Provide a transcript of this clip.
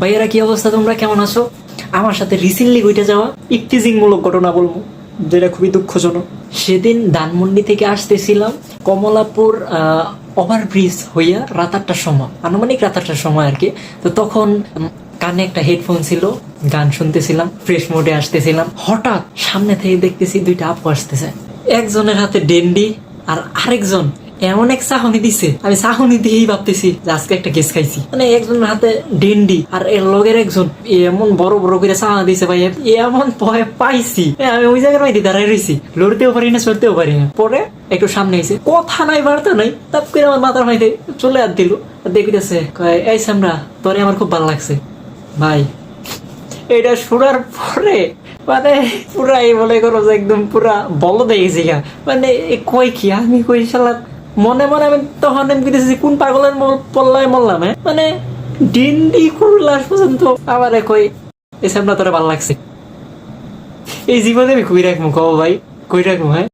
ভাইয়েরা, কি অবস্থা তোমরা? কেমন আছো? আমার সাথে রিসেন্টলি ঘটে যাওয়া ইফটিজিং মূলক ঘটনা বলব, যেটা খুবই দুঃখজনক। সেদিন ধানমন্ডি থেকে আসতেছিলাম কমলাপুর ওভারব্রিজ হইয়া রাত আটটার সময়, আনুমানিক রাত আটটার সময় আর কি। তো তখন কানে একটা হেডফোন ছিল, গান শুনতেছিলাম ফ্রেশ মোডে আসতেছিলাম। হঠাৎ সামনে থেকে দেখতেছি দুইটা আপু আসতেছে। একজনের হাতে ডেন্ডি আর আরেকজন এমন এক চাহনি দিছে। আমি চাহনি দিয়েই ভাবতেছি যে আজকে একটা কেস খাইছি। মানে একজন হাতে ডেন্ডি আর এর লগের একজন এমন বড় বড় করে চাহা দিছে ভাই এমন ভয় পাইছি। আমি ওই জায়গায় মাইতে দাঁড়াই রয়েছি লড়তেও পারি না, চড়তেও পারি না। পরে একটু সামনে এসে কথা নাই, বার্তা নাই। তাপ করে আমার মাথার মাইতে চলে আর দিল দেখতেছে এই সামরা তোরে আমার খুব ভালো লাগছে। ভাই, এটা শোনার পরে মানে পুরাই মনে করো যে একদম পুরা বল দেখেছি মানে কই কি? আমি কই শালা মনে মনে আমি তখন আমি কইতেছি কোন পাগলের পল্লায় মরলাম মানে মানে ডিন্ডি কুরলাস পর্যন্ত আবার একই কই, এই সামনা তোরা ভালো লাগছে। এই জীবনে আমি কই রাখব কব ভাই? কই রাখব হ্যাঁ?